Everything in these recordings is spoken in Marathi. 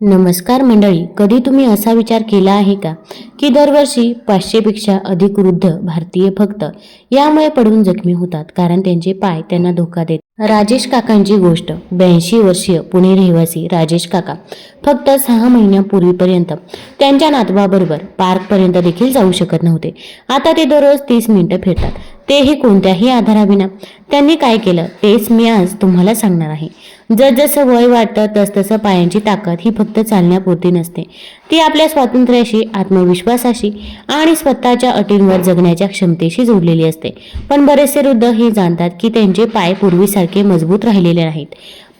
नमस्कार मंडळी कधी तुम्ही असा विचार केला आहे का की दरवर्षी पाचशेपेक्षा अधिक वृद्ध भारतीय फक्त यामुळे पडून जखमी होतात कारण त्यांचे पाय त्यांना धोका देत राजेश काकांची गोष्ट ब्याऐंशी वर्षीय पुणे रहिवासी राजेश काका फक्त सहा महिन्यापूर्वीपर्यंत त्यांच्या नातवाबरोबर पार्कपर्यंत देखील जाऊ शकत नव्हते. आता ते दररोज तीस मिनिटं फिरतात. तेही कोणत्याही आधाराविना. त्यांनी काय केलं? तेच मी आज तुम्हाला सांगणार आहे. जसजसं वय वाढतं तसतसं पायांची ताकद ही फक्त चालण्यापुरती नसते. ती आपल्या स्वातंत्र्याशी आत्मविश्वासाशी आणि स्वतःच्या अटींवर जगण्याच्या क्षमतेशी जोडलेली असते. पण बरेचसे वृद्ध हे जाणतात की त्यांचे पाय पूर्वीसारखे मजबूत राहिलेले नाहीत.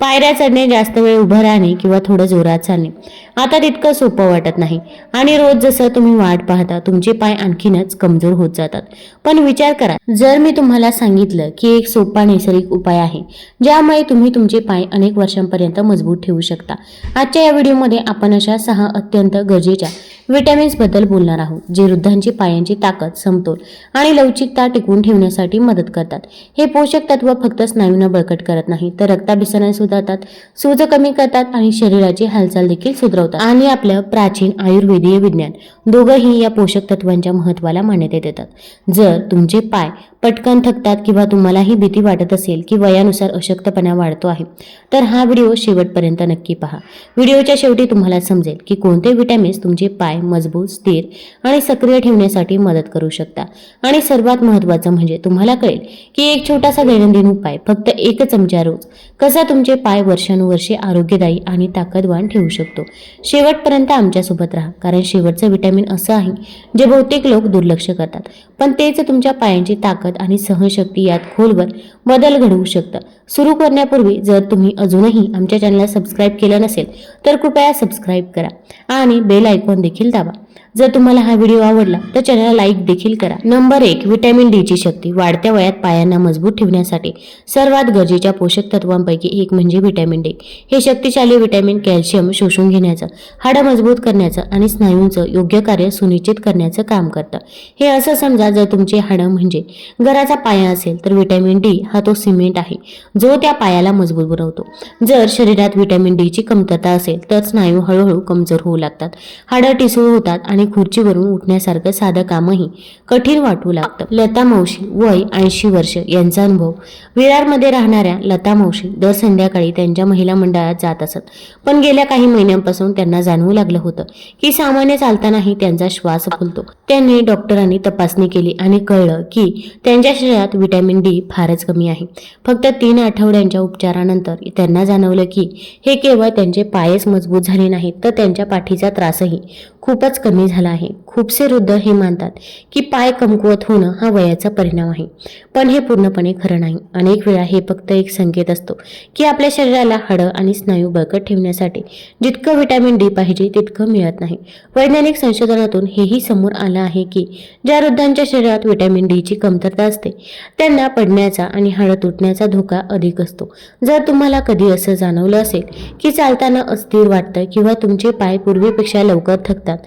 पायऱ्या चढणे जास्त वेळ उभं राहणे किंवा थोडं जोरात चालणे. आता तितकं सोपं वाटत नाही. आणि रोज जसं तुम्ही वाट पाहता तुमचे पाय आणखीनच कमजोर होत जातात. पण विचार करा जर मी तुम्हाला सांगितलं की एक सोपा नैसर्गिक उपाय आहे ज्यामुळे तुम्ही तुमचे पाय अनेक वर्षांपर्यंत मजबूत ठेवू शकता. आजच्या या व्हिडिओमध्ये आपण अशा सहा अत्यंत गरजेच्या विटॅमिन्सबद्दल बोलणार आहोत जे वृद्धांची पायांची ताकद समतोल आणि लवचिकता टिकवून ठेवण्यासाठी मदत करतात. हे पोषक तत्व फक्त स्नायूंना बळकट करत नाही तर रक्ताभिसरण सुधारतात सूज कमी करतात आणि शरीराची हालचाल देखील सुधरवतात. आणि आपलं प्राचीन आयुर्वेदीय विज्ञान दोघंही या पोषक तत्वांच्या महत्वाला मान्यता देतात. जर तुमचे पाय पटकन थकतात किंवा तुम्हालाही भीती वाटत असेल की वयानुसार अशक्तपणा वाढतो आहे तर हा व्हिडिओ शेवटपर्यंत नक्की पहा. व्हिडिओच्या शेवटी तुम्हाला समजेल की कोणते विटॅमिन्स तुमचे पाय मजबूत स्थिर आणि सक्रिय ठेवण्यासाठी मदत करू शकता. आणि सर्वात महत्त्वाचं म्हणजे तुम्हाला कळेल की एक छोटासा दैनंदिन उपाय फक्त एक चमचा रोज कसा तुमचे पाय वर्षानुवर्षे आरोग्यदायी आणि ताकदवान ठेवू शकतो. शेवटपर्यंत आमच्यासोबत राहा कारण शेवटचं विटॅमिन असं आहे जे बहुतेक लोक दुर्लक्ष करतात. पण तेच तुमच्या पायांची ताकद आणि सहनशक्ती यात खोलवर बदल घडवू शकतं. सुरू करण्यापूर्वी जर तुम्ही अजूनही आमच्या चॅनलला सबस्क्राईब केलं नसेल तर कृपया सबस्क्राईब करा आणि बेल आयकॉन देखील दाबा. जर तुम्हाला हा व्हिडिओ आवडला तर चॅनलला लाईक देखील करा. नंबर एक व्हिटॅमिन डी ची शक्ती वाढत्या वयात पायांना मजबूत ठेवण्यासाठी सर्वात गरजेच्या पोषक तत्वांपैकी एक म्हणजे व्हिटॅमिन डी. हे शक्तिशाली व्हिटॅमिन कॅल्शियम शोषून घेण्याचं हाडं मजबूत करण्याचं आणि स्नायूंचं योग्य कार्य सुनिश्चित करण्याचं काम करतं. हे असं समजा जर तुमचे हाडं म्हणजे घराचा पाया असेल तर विटॅमिन डी हा तो सिमेंट आहे जो त्या पायाला मजबूत बनवतो. जर शरीरात व्हिटॅमिन डी ची कमतरता असेल तर स्नायू हळूहळू कमजोर होऊ लागतात. हाडं टिसूळ होतात आणि खुर्चीवरून उठण्यासारखं साधं कामही कठीण वाटू लागतं. लता मावशी वय ऐंशी वर्ष यांचा अनुभव. विरारमध्ये राहणाऱ्या लता मावशी दर संध्याकाळी त्यांच्या महिला मंडळात जात असत. पण गेल्या काही महिन्यांपासून त्यांना जाणवू लागलं होतं की सामान्य चालतानाही त्यांचा श्वास फुलतो. त्यांनी डॉक्टरांनी तपासणी केली आणि कळलं की त्यांच्या शरीरात विटॅमिन डी फारच कमी आहे. फक्त तीन आठवड्यांच्या उपचारानंतर त्यांना जाणवलं की हे केवळ त्यांचे पायच मजबूत झाले नाहीत तर त्यांच्या पाठीचा त्रासही खूपच कमी झाला आहे. खूपसे वृद्ध हे मानतात की पाय कमकुवत होणं हा वयाचा परिणाम आहे. पण हे पूर्णपणे खरं नाही. अनेक वेळा हे फक्त एक संकेत असतो की आपल्या शरीराला हाडं आणि स्नायू बळकट ठेवण्यासाठी जितकं व्हिटॅमिन डी पाहिजे तितकं मिळत नाही. वैज्ञानिक संशोधनातून हेही समोर आलं आहे की ज्या वृद्धांच्या शरीरात व्हिटॅमिन डीची कमतरता असते त्यांना पडण्याचा आणि हाडं तुटण्याचा धोका अधिक असतो. जर तुम्हाला कधी असं जाणवलं असेल की चालताना अस्थिर वाटतं किंवा तुमचे पाय पूर्वीपेक्षा लवकर थकतात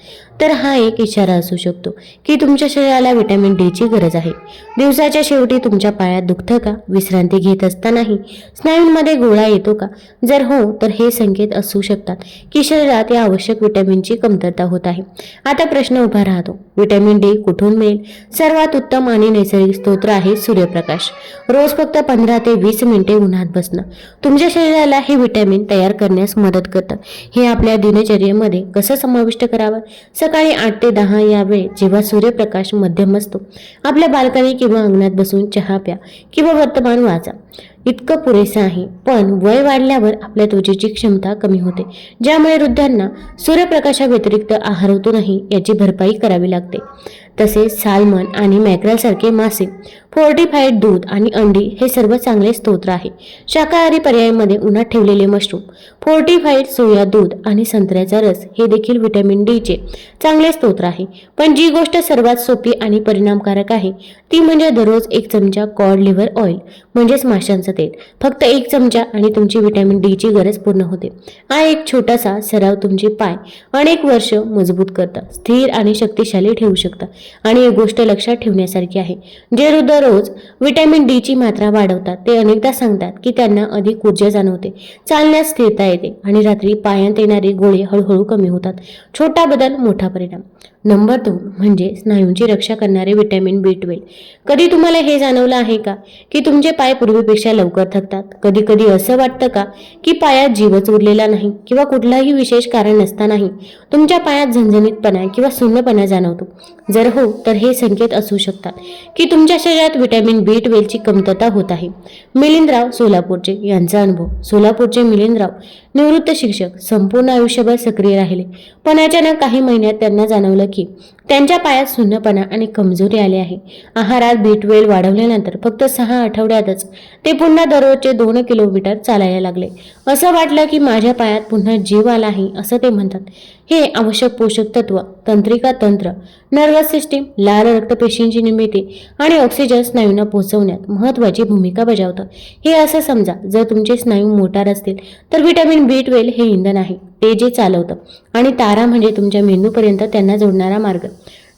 तर हा एक इशारा असू शकतो की तुमच्या शरीराला व्हिटॅमिन डीची गरज आहे. दिवसाच्या शेवटी तुमच्या पायात दुखतं का? विश्रांती घेत असतानाही स्नायूंमध्ये गोळा येतो का? जर हो तर हे संकेत असू शकतात की शरीरात या आवश्यक व्हिटॅमिनची कमतरता होत आहे. आता प्रश्न उभा राहतो. विटॅमिन डी कुठून मिळेल? सर्वात उत्तम आणि नैसर्गिक स्तोत्र आहे सूर्यप्रकाश. रोज फक्त पंधरा ते वीस मिनिटे उन्हात बसणं. तुमच्या शरीराला हे व्हिटॅमिन तयार करण्यास मदत करतं. हे आपल्या दिनचर्येमध्ये कसं समाविष्ट करावं? सकाळी आठ ते दहा या वेळ जेव्हा सूर्यप्रकाश मध्यम असतो. आपल्या बाल्कनी किंवा अंगणात बसून चहा प्या किंवा वर्तमान वाचा. इतकं पुरेसं आहे पण वय वाढल्यावर आपल्या त्वचेची क्षमता कमी होते. ज्यामुळे वृद्धांना सूर्यप्रकाशाव्यतिरिक्त नाही याची भरपाई करावी लागते. तसेच सालमन आणि मॅक्रलसारखे मासे फोर्टिफाईड दूध आणि अंडी हे सर्व चांगले स्तोत्र आहे. शाकाहारी पर्यायामध्ये उन्हात ठेवलेले मशरूम फोर्टिफाईड सोया दूध आणि संत्र्याचा रस हे देखील व्हिटॅमिन डीचे चांगले स्तोत्र आहे. पण जी गोष्ट सर्वात सोपी आणि परिणामकारक आहे ती म्हणजे दररोज एक चमचा कॉड लिव्हर ऑइल म्हणजेच माशांचं तेल. फक्त एक चमचा आणि तुमची व्हिटॅमिन डीची गरज पूर्ण होते. हा एक छोटासा सराव तुमचे पाय अनेक वर्ष मजबूत करतात स्थिर आणि शक्तिशाली ठेवू शकता. आणि एक गोष्ट लक्षात ठेवण्यासारखी आहे. जे हृदय रोज व्हिटॅमिन डी ची मात्रा वाढवतात. ते अनेकदा सांगतात की त्यांना अधिक ऊर्जा जाणवते. चालण्यास स्थिरता येते आणि रात्री पायांत येणारे गोळे हळूहळू कमी होतात. छोटा बदल मोठा परिणाम. नंबर दोन म्हणजे स्नायूंची रक्षा करणारे व्हिटॅमिन बी ट्वेल्व कधी तुम्हाला हे जाणवलं आहे का? की तुमचे पाय पूर्वीपेक्षा लवकर थकतात. कधी कधी असं वाटतं का की पायात जीवच उरलेला नाही किंवा कुठलाही विशेष कारण नसतानाही तुमच्या पायात झणझणीतपणा किंवा सुन्नपणा जाणवतो? जर हो तर हे संकेत असू शकतात की तुमच्या शरीरात विटॅमिन बी ट्वेल्वची कमतरता होत आहे. मिलिंदराव सोलापूरचे यांचा अनुभव. सोलापूरचे मिलिंदराव निवृत्त शिक्षक संपूर्ण आयुष्यभर सक्रिय राहिले. पण अचानक काही महिन्यात त्यांना जाणवलं की त्यांच्या पायात सुन्नपणा आणि कमजोरी आली आहे. आहारात बी ट्वेल्व वाढवल्यानंतर फक्त सहा आठवड्यातच ते पुन्हा दररोजचे दोन किलोमीटर चालायला लागले. असं वाटलं की माझ्या पायात पुन्हा जीव आला आहे असं ते म्हणतात. हे आवश्यक पोषक तत्व तंत्रिका तंत्र नर्वस सिस्टीम लाल रक्तपेशींची निर्मिती आणि ऑक्सिजन स्नायूंना पोहोचवण्यात महत्त्वाची भूमिका बजावतं. हे असं समजा जर तुमचे स्नायू मोटार असतील तर व्हिटॅमिन बी ट्वेल्व हे इंधन आहे ते जे चालवतं. आणि तारा म्हणजे तुमच्या मेंदूपर्यंत त्यांना जोडणारा मार्ग.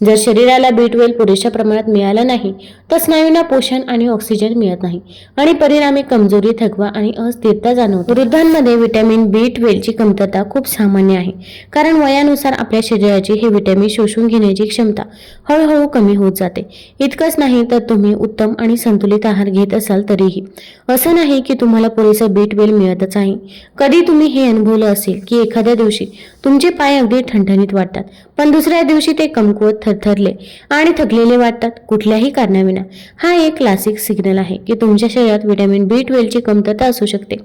जर शरीराला बीटवेल पुरेशा प्रमाणात मिळाला नाही तर स्नायूंना पोषण आणि ऑक्सिजन मिळत नाही आणि परिणामी कमजोरी थकवा आणि अस्थिरता जाणवते. वृद्धांमध्ये व्हिटॅमिन बी ट्वेल्वची कमतरता खूप सामान्य आहे कारण वयानुसार आपल्या शरीराची हे व्हिटॅमिन शोषून घेण्याची क्षमता हळूहळू कमी होत जाते. इतकंच नाही तर तुम्ही उत्तम आणि संतुलित आहार घेत असाल तरीही. असं नाही की तुम्हाला पुरेसं बी ट्वेल्व मिळतच आहे. कधी तुम्ही हे अनुभवलं असेल की एखाद्या दिवशी तुमचे पाय अगदी ठणठणीत वाटतात पण दुसऱ्या दिवशी ते कमकुवत थरथरले आणि थकलेले वाटतात कुठल्याही कारणाविना. हा एक क्लासिक सिग्नल आहे की तुमच्या शरीरात व्हिटॅमिन बी ट्वेल्वची कमतरता असू शकते.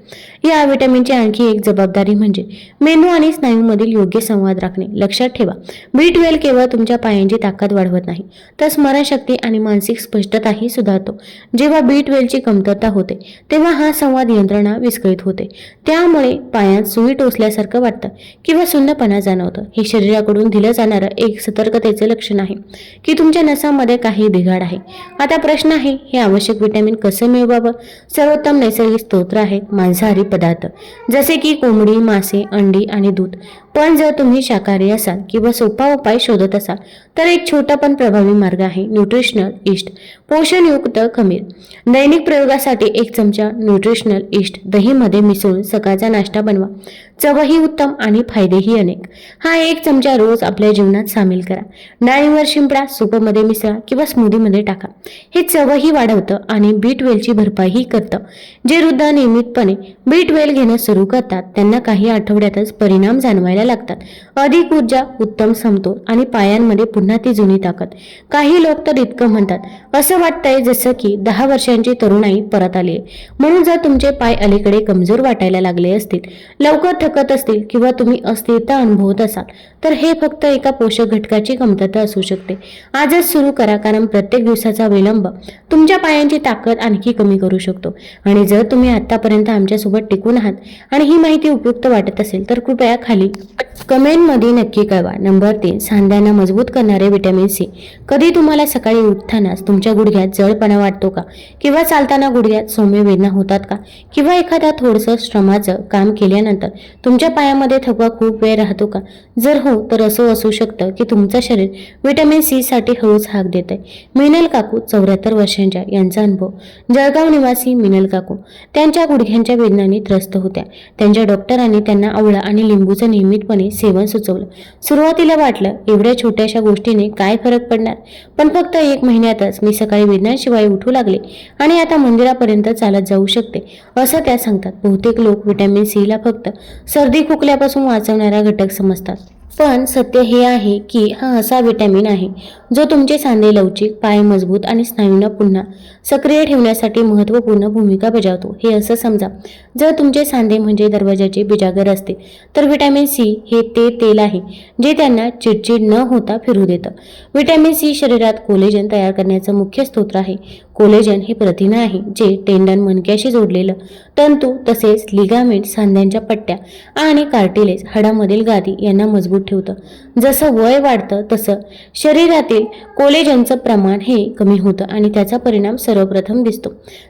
या व्हिटॅमिनची आणखी एक जबाबदारी म्हणजे मेंदू आणि स्नायूमधील योग्य संवाद राखणे. लक्षात ठेवा बी ट्वेल्व केवळ तुमच्या पायांची ताकद वाढवत नाही तर स्मरणशक्ती आणि मानसिक स्पष्टताही सुधारतो. जेव्हा बी ट्वेल्वची कमतरता होते तेव्हा हा संवाद यंत्रणा विस्कळीत होते. त्यामुळे पायात सुई टोचल्यासारखं वाटतं किंवा सुन्नपणा जाणवतं. हे शरीराकडून दिलं जाणारं एक सतर्कतेचे लक्षण आहे की तुमच्या नसामध्ये काही बिघाड आहे? आता प्रश्न आहे हे आवश्यक विटॅमिन कसं मिळवावं? सर्वोत्तम नैसर्गिक स्तोत्र आहेत मांसाहारी पदार्थ जसे की कोंबडी मासे अंडी आणि दूध. पण जर तुम्ही शाकाहारी असाल किंवा सोपा उपाय शोधत असाल तर एक छोटा पण प्रभावी मार्ग आहे न्यूट्रिशनल इस्ट पोषणयुक्त खमीर. दैनिक प्रयोगासाठी एक चमचा न्यूट्रिशनल इस्ट दहीमध्ये मिसळून सकाळचा नाश्ता बनवा. चवही उत्तम आणि फायदेही अनेक. हा एक चमचा रोज आपल्या जीवनात सामील करा. डाळीवर शिंपडा सूपमध्ये मिसळा किंवा स्मूदीमध्ये टाका. हे चवही वाढवतं आणि बीट वेलची भरपाईही करतं. जे वृद्ध नियमितपणे बीट वेल घेणं सुरू करतात त्यांना काही आठवड्यातच परिणाम जाणवायला लागतात. अधिक ऊर्जा उत्तम समतोल आणि पायांमध्ये पुन्हा ती जुनी ताकद. काही लोक तर इतकं म्हणतात. असं वाटतंय जसं की दहा वर्षांची तरुणाई परत आली आहे. म्हणून जर तुमचे पाय अलीकडे कमजोर वाटायला लागले असतील लवकर थकत असतील किंवा तुम्ही अस्थिरता अनुभवत असाल तर हे फक्त एका पोषक घटकाची कमतरता असू शकते. आजच सुरू करा कारण प्रत्येक दिवसाचा विलंब तुमच्या पायांची ताकद आणखी कमी करू शकतो. आणि जर तुम्ही आतापर्यंत आमच्यासोबत टिकून आहात आणि ही माहिती उपयुक्त वाटत असेल तर कृपया खाली कमेंटमध्ये नक्की कळवा. नंबर तीन सांध्यांना मजबूत करणारे विटॅमिन सी. कधी तुम्हाला सकाळी उठतानाच तुमच्या गुडघ्यात जळपणा वाटतो का? किंवा चालताना गुडघ्यात सौम्य वेदना होतात का? किंवा एखाद्या थोडंसं श्रमाचं काम केल्यानंतर तुमच्या पायामध्ये थकवा खूप वेळ राहतो का? जर हो हो, तर असं असू शकतं की तुमचं शरीर विटॅमिन सी साठी हळूच हाक देत आहे मिनल काकू चौऱ्याहत्तर वर्षांच्या यांचा अनुभव. जळगाव निवासी मिनल काकू. त्यांच्या गुडघ्यांच्या वेदनाने त्रस्त होत्या. त्यांच्या डॉक्टरांनी त्यांना आवळा आणि लिंबूचं नियमितपणे सेवन सुचवलं. सुरुवातीला वाटलं एवढ्या छोट्याशा गोष्टीने काय फरक पडणार? पण फक्त एक महिन्यातच मी सकाळी वेदनाशिवाय उठू लागले आणि आता मंदिरापर्यंत चालत जाऊ शकते असं त्या सांगतात. बहुतेक लोक व्हिटॅमिन सीला फक्त सर्दी खोकल्यापासून वाचवणारा घटक समजतात. पण सत्य हे आहे की हा असा विटॅमिन आहे जो तुमचे सांधे लवचिक पाय मजबूत आणि स्नायूंना पुन्हा सक्रिय ठेवण्यासाठी महत्त्वपूर्ण भूमिका बजावतो. हे असं समजा. जर तुमचे सांधे म्हणजे दरवाजाचे बिजागर असते तर व्हिटॅमिन सी हे ते तेल आहे जे त्यांना चिडचिड न होता फिरू देतं. व्हिटॅमिन सी शरीरात कोलेजन तयार करण्याचं मुख्य स्तोत्र आहे. कोलेजन हे प्रथिन आहे जे टेंडन मणक्याशी जोडलेलं तंतू तसेच लिगामेंट सांध्यांच्या पट्ट्या आणि कार्टिलेज हाडामधील गादी यांना मजबूत ठेवतं. जसं वय वाढतं तसं शरीरातील कोलेजनचं प्रमाण हे कमी होतं आणि त्याचा परिणाम सर्वप्रथम दिसतो.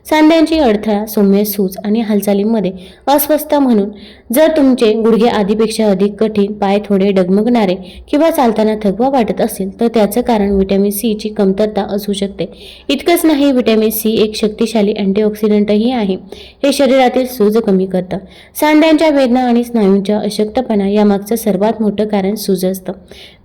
सांध्यांची अडथळा सौम्य सूज आणि हालचालींमध्ये अस्वस्थ म्हणून जर तुमचे गुडघे आधीपेक्षा अधिक कठीण पाय थोडे डगमगणारे किंवा चालताना थकवा वाटत असेल तर त्याचं कारण व्हिटॅमिन सीची कमतरता असू शकते. इतकंच नाही व्हिटॅमिन सी एक शक्तिशाली अँटीऑक्सिडंटही आहे. हे शरीरातील सूज कमी करतं. सांध्यांच्या वेदना आणि स्नायूंच्या अशक्तपणा यामागचं सर्वात मोठं कारण सूज असतं.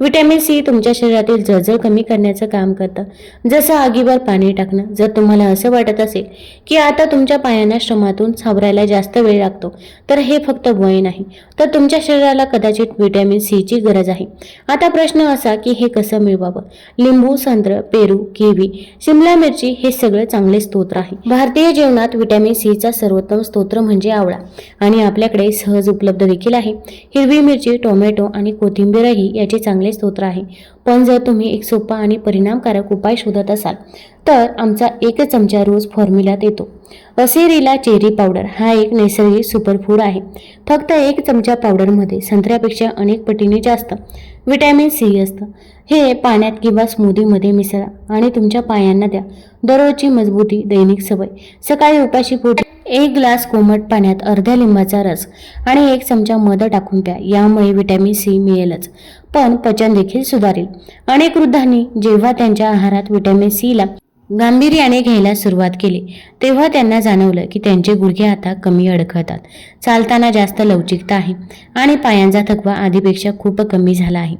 विटॅमिन सी तुमच्या शरीरातील जळजळ कमी करण्याचं काम करतं. जसं आगीवर पाणी टाकणं जर तुम्हाला असं वाटत असेल की आता तुमच्या पायांना श्रमातून सावरायला जास्त वेळ लागतो तर हे फक्त वय नाही तर तुमच्या शरीराला कदाचित विटॅमिन सीची गरज आहे. आता प्रश्न असा की हे कसं मिळवावं? लिंबू संत्र पेरू केवी शिमला मिरची हे सगळं चांगले स्तोत्र आहे. भारतीय जेवणात विटॅमिन सीचा सर्वोत्तम स्तोत्र म्हणजे आवळा. आणि आपल्याकडे सहज उपलब्ध देखील आहे. हिरवी मिरची टोमॅटो आणि कोथिंबीरही याचे चांगले स्तोत्र आहे. पण जर तुम्ही एक सोपा आणि परिणामकारक उपाय शोधत असाल तर आमचा एक चमचा रोज फॉर्म्युला येतो. असेरिला चेरी पावडर हा एक नैसर्गिक सुपरफूड आहे. फक्त एक चमचा पावडरमध्ये संत्र्यापेक्षा अनेक पटीने जास्त विटॅमिन सी असतं. हे पाण्यात किंवा स्मूदीमध्ये मिसळा आणि तुमच्या पायांना द्या. दररोजची मजबूती दैनिक सवय. सकाळी उपाशी पोट एक ग्लास कोमट पाण्यात अर्ध्या लिंबाचा रस आणि एक चमचा मध टाकून प्या. यामुळे विटॅमिन सी मिळेलच. पण पचन देखील सुधारेल. अनेक वृद्धांनी जेव्हा त्यांच्या आहारात विटॅमिन सीला गांभीर्याने घ्यायला सुरुवात केली तेव्हा त्यांना जाणवलं की त्यांचे गुडघे आता कमी अडखळतात. चालताना जास्त लवचिकता आहे आणि पायांचा थकवा आधीपेक्षा खूप कमी झाला आहे.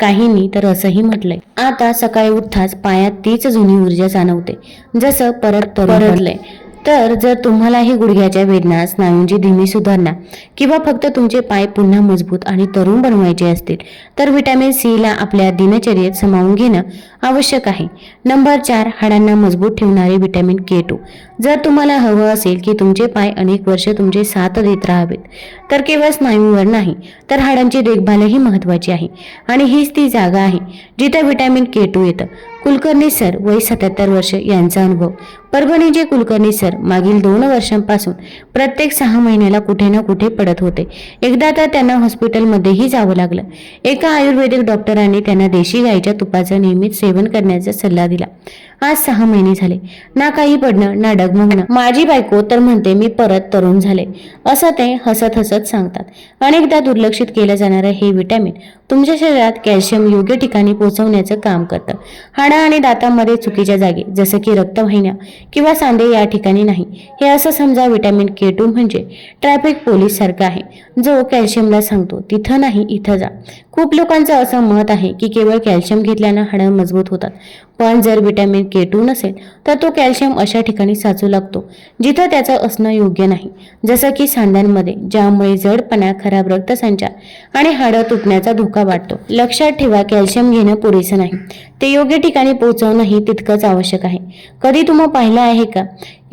काहींनी तर असंही म्हटलंय आता सकाळी उठताच पायात तीच जुनी ऊर्जा जाणवते जसं परत परतलंय तर जर तुम्हालाही गुडघ्याच्या वेदना स्नायूंची धीमी सुधारणा किंवा फक्त तुमचे पाय पुन्हा मजबूत आणि तरुण बनवायचे असतील तर व्हिटॅमिन सी ला आपल्या दिनचर्येत सामावून घेणं आवश्यक आहे. नंबर चार हाडांना मजबूत ठेवणारे व्हिटॅमिन के टू. जर तुम्हाला हवं असेल की तुमचे पाय अनेक वर्ष तुमचे साथ देत राहावेत तर केवळ स्नायूंवर नाही तर हाडांची देखभालही महत्त्वाची आहे. आणि हीच ती जागा आहे जिथं व्हिटॅमिन के टू येतं. कुलकर्णी सर वय सत्याहत्तर वर्ष यांचा अनुभव. परभणीचे कुलकर्णी सर मागील दोन वर्षांपासून प्रत्येक सहा महिन्याला कुठे ना कुठे पडत होते. एकदा तर त्यांना हॉस्पिटलमध्येही जावं लागलं. एका आयुर्वेदिक डॉक्टरांनी त्यांना देशी गाईच्या तुपाचं नियमित सेवन करण्याचा सल्ला दिला. आज सहा महिने झाले. ना काही पडणं ना डगमगणं. माझी बायको तर म्हणते मी परत तरुण झाले. असं ते हसत हसत सांगतात. अनेकदा दुर्लक्षित केलं जाणारं हे विटॅमिन तुमच्या शरीरात कॅल्शियम योग्य ठिकाणी पोहोचवण्याचं काम करतं. हाडा आणि दातांमध्ये चुकीच्या जागी जसं की रक्तवाहिन्या किंवा सांधे या ठिकाणी नाही. हे असं समजा विटॅमिन के टू म्हणजे ट्रॅफिक पोलीस सारखा आहे. जो कॅल्शियमला सांगतो तिथं नाही इथं जा. खूप लोकांचं असं मत आहे की केवळ कॅल्शियम घेतल्यानं हाडं मजबूत होतात. पण जर विटॅमिन के टू नसेल तर तो कॅल्शियम अशा ठिकाणी साचू लागतो जिथं त्याचं असणं योग्य नाही. जसं की सांध्यांमध्ये ज्यामुळे जडपणा खराब रक्तसंचार आणि हाडं तुटण्याचा धोका वाढतो. लक्षात ठेवा कॅल्शियम घेणं पुरेसं नाही. ते योग्य ठिकाणी पोहोचवणंही तितकंच आवश्यक आहे. कधी तुम्ही पाहिलं आहे का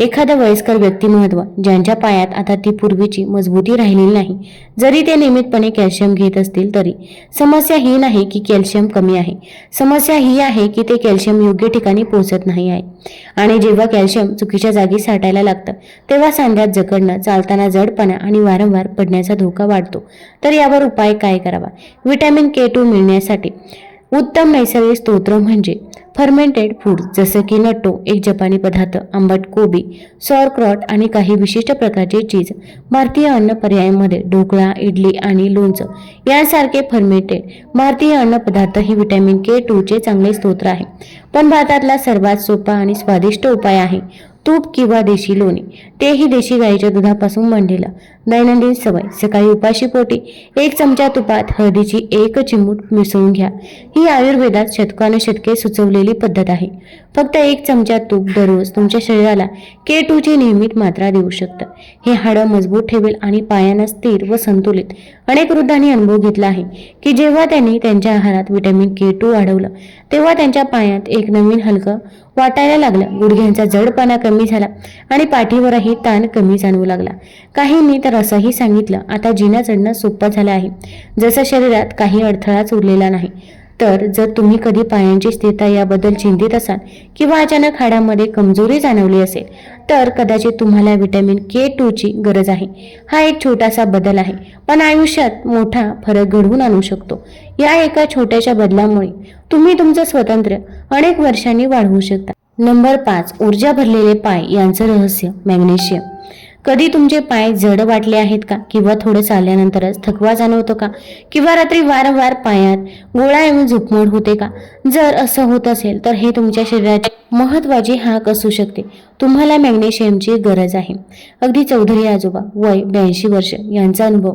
एखादं वयस्कर व्यक्तिमत्व ज्यांच्या पायात आता ती पूर्वीची मजबूती राहिलेली नाही. जरी ते नियमितपणे कॅल्शियम घेत असतील तरी समस्या ही नाही की कॅल्शियम कमी आहे. समस्या ही आहे की ते कॅल्शियम योग्य ठिकाणी पोहोचत नाही आहे. आणि जेव्हा कॅल्शियम चुकीच्या जागी साठायला लागतं तेव्हा सांध्यात जकडणं चालताना जडपणा आणि वारंवार पडण्याचा धोका वाढतो. तर यावर उपाय काय करावा? व्हिटॅमिन के टू मिळण्यासाठी उत्तम नैसर्गिक स्तोत्र म्हणजे फर्मेंटेड फूड जसं की नट्टो एक जपानी पदार्थ आंबट कोबी सॉरक्रॉट आणि काही विशिष्ट प्रकारचे चीज भारतीय अन्न पर्यायांमध्ये ढोकळा इडली आणि लोणचं यांसारखे फर्मेंटेड भारतीय अन्न पदार्थ ही व्हिटॅमिन के टूचे चांगले स्तोत्र आहे. पण भारतातला सर्वात सोपा आणि स्वादिष्ट उपाय आहे तूप किंवा देशी लोणी. तेही देशी गाईच्या दुधापासून बनलेलं. दैनंदिन सवय सकाळी उपाशी पोटी एक चमचा तुपात हळदीची एक चिमूट मिसळून घ्या. ही आयुर्वेदात शतकानुशतके सुचवलेली पद्धत आहे. फक्त एक चमचा तूप दररोज तुमच्या शरीराला के टूची नियमित मात्रा देऊ शकतं. हे हाडं मजबूत ठेवेल आणि पायांना स्थिर व संतुलित अनेक वृद्धांनी अनुभव घेतला आहे की जेव्हा त्यांनी त्यांच्या आहारात विटॅमिन के टू वाढवलं तेव्हा त्यांच्या पायात एक नवीन हलकं वाटायला लागलं. गुडघ्यांचा जडपणा कमी झाला आणि पाठीवरही ताण कमी जाणवू लागला. काहींनी तर असंही सांगितलं. आता जिना चढणं सोपं झालं आहे. जसं शरीरात काही अडथळाच उरलेला नाही तर जर तुम्ही कधी पायांची स्थिरता याबद्दल चिंतित असाल किंवा अचानक हाडामध्ये कमजोरी जाणवली असेल तर कदाचित तुम्हाला व्हिटॅमिन के टूची गरज आहे. हा एक छोटासा बदल आहे पण आयुष्यात मोठा फरक घडवून आणू शकतो. या एका छोट्याशा बदलामुळे तुम्ही तुमचं स्वातंत्र्य अनेक वर्षांनी वाढवू शकता. नंबर पाच ऊर्जा भरलेले पाय यांचं रहस्य मॅग्नेशियम. कधी तुमचे पाय जड वाटले आहेत का? किंवा थोडं चालल्यानंतरच थकवा जाणवतो का? किंवा रात्री वारंवार पायात गोळा येऊन झोपमोड होते का? जर असं होत असेल तर हे तुमच्या शरीराची महत्वाची हाक असू शकते. तुम्हाला मॅग्नेशियमची गरज आहे. अगदी चौधरी आजोबा वय ब्याऐंशी वर्ष यांचा अनुभव.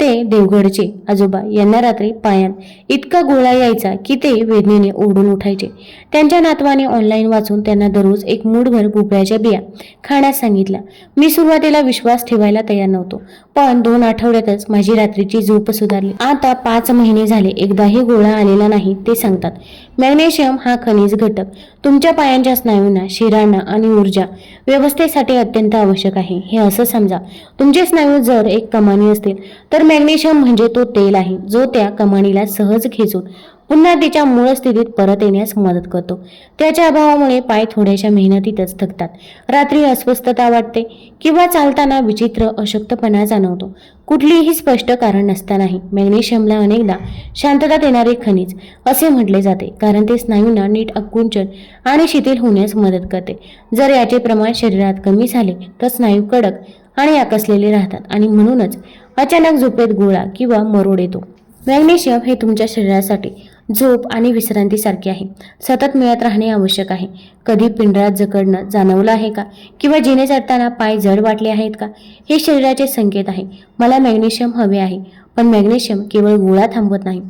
ते देवगडचे आजोबा यांना रात्री पायात इतका गोळा यायचा की ते वेदनेने ओढून उठायचे. त्यांच्या नातवाने ऑनलाईन वाचून त्यांना दररोज एक मूठभर भोपळ्याच्या बिया खाण्यास सांगितला मी सुरुवातीला विश्वास ठेवायला तयार नव्हतो पण दोन आठवड्यातच माझी रात्रीची झोप सुधारली. आता पाच महिने झाले एकदाही गोळा आलेला नाही ते सांगतात. मॅग्नेशियम हा खनिज घटक. तुमच्या पायांच्या स्नायूंना शिरांना आणि ऊर्जा व्यवस्थेसाठी अत्यंत आवश्यक आहे. हे असं समजा. तुमचे स्नायू जर एक कमानी असतील तर मॅग्नेशियम म्हणजे तो तेल आहे जो त्या कमानीला सहज खेचून पुन्हा तिच्या मूळ स्थितीत परत येण्यास मदत करतो. त्याच्या अभावामुळे पाय थोड्याशा मेहनतीतच थकतात. रात्री अस्वस्थता वाटते किंवा चालताना विचित्र अशक्तपणा जाणवतो. कुठलीही स्पष्ट कारण नसतानाही मॅग्नेशियमला अनेकदा शांतता देणारे खनिज असे म्हटले जाते कारण ते स्नायूंना नीट अकुंचन आणि शिथिल होण्यास मदत करते. जर याचे प्रमाण शरीरात कमी झाले तर स्नायू कडक आणि आकसलेले राहतात आणि म्हणूनच अचानक झोपेत गोळा किंवा मरोड येतो. मॅग्नेशियम हे तुमच्या शरीरासाठी झोप आणि विश्रांतीसारखे आहे. सतत मिळत राहणे आवश्यक आहे. कधी पिंडळात जकडणं जाणवलं आहे का? किंवा जिने चढताना पाय जड वाटले आहेत का? हे शरीराचे संकेत आहे. मला मॅग्नेशियम हवे आहे पण मॅग्नेशियम केवळ गोळा थांबवत नाही.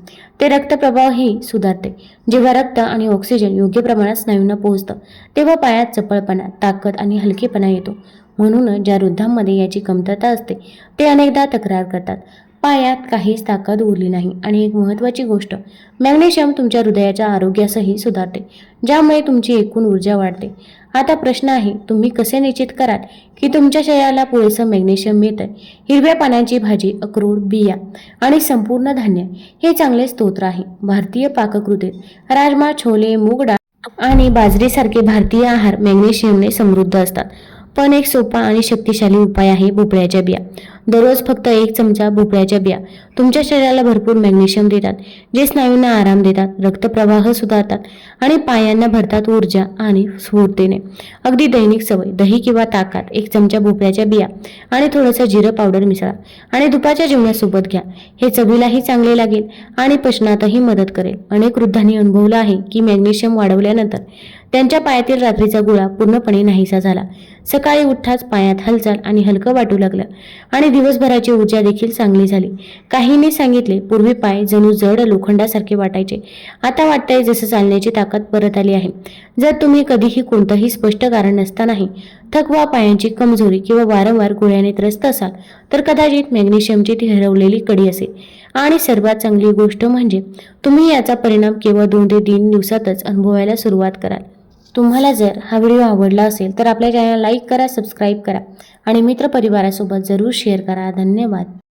ते रक्तप्रवाहही सुधारते. जेव्हा रक्त आणि ऑक्सिजन योग्य प्रमाणात स्नायूंना पोहोचतं तेव्हा पायात चपळपणा ताकद आणि हलकेपणा येतो. म्हणून ज्या वृद्धांमध्ये याची कमतरता असते ते अनेकदा तक्रार करतात. पायात काहीच ताकद उरली नाही. आणि एक महत्त्वाची गोष्ट मॅग्नेशियम तुमच्या हृदयाच्या आरोग्यासही सुधारते ज्यामुळे तुमची एकूण ऊर्जा वाढते. आता प्रश्न आहे तुम्ही कसे निश्चित कराल की तुमच्या शरीराला पुरेसं मॅग्नेशियम मिळतंय? हिरव्या पानांची भाजी अक्रोड बिया आणि संपूर्ण धान्य हे चांगले स्तोत्र आहे. भारतीय पाककृतीत राजमा छोले मूग डाळ आणि बाजरीसारखे भारतीय आहार मॅग्नेशियमने समृद्ध असतात. पण एक सोपा आणि शक्तिशाली उपाय आहे भोपळ्याच्या बिया. दररोज फक्त एक चमचा भोपळ्याच्या बिया. तुमच्या शरीराला भरपूर मॅग्नेशियम देतात जे स्नायूंना आराम देतात रक्तप्रवाह सुधारतात आणि पायांना भरतात ऊर्जा आणि स्फूर्तीने. अगदी दैनिक सवय दही किंवा ताकात एक चमचा भोपळ्याच्या बिया आणि थोडंसं जिरं पावडर मिसळा आणि दुपारच्या जेवणासोबत घ्या. हे चवीलाही चांगले लागेल आणि पचनातही मदत करेल. अनेक वृद्धांनी अनुभवलं आहे की मॅग्नेशियम वाढवल्यानंतर त्यांच्या पायातील रात्रीचा गोळा पूर्णपणे नाहीसा झाला. सकाळी उठताच पायात हालचाल आणि हलकं वाटू लागलं आणि दिवसभराची ऊर्जा देखील चांगली झाली. काहींनी सांगितले पूर्वी पाय जणू जड लोखंडासारखे वाटायचे. आता वाटतंय जसं चालण्याची ताकद परत आली आहे. जर तुम्ही कधीही कोणतंही स्पष्ट कारण नसतानाही थकवा पायांची कमजोरी किंवा वारंवार गोळ्याने त्रस्त असाल तर कदाचित मॅग्नेशियमची ती हरवलेली कडी असेल. आणि सर्वात चांगली गोष्ट म्हणजे तुम्ही याचा परिणाम केवळ दोन ते तीन दिवसातच अनुभवायला सुरुवात कराल. तुम्हाला जर हा व्हिडिओ आवडला असेल तर आपल्या चॅनल लाईक करा सबस्क्राईब करा आणि मित्रपरिवारासोबत जरूर शेअर करा. धन्यवाद.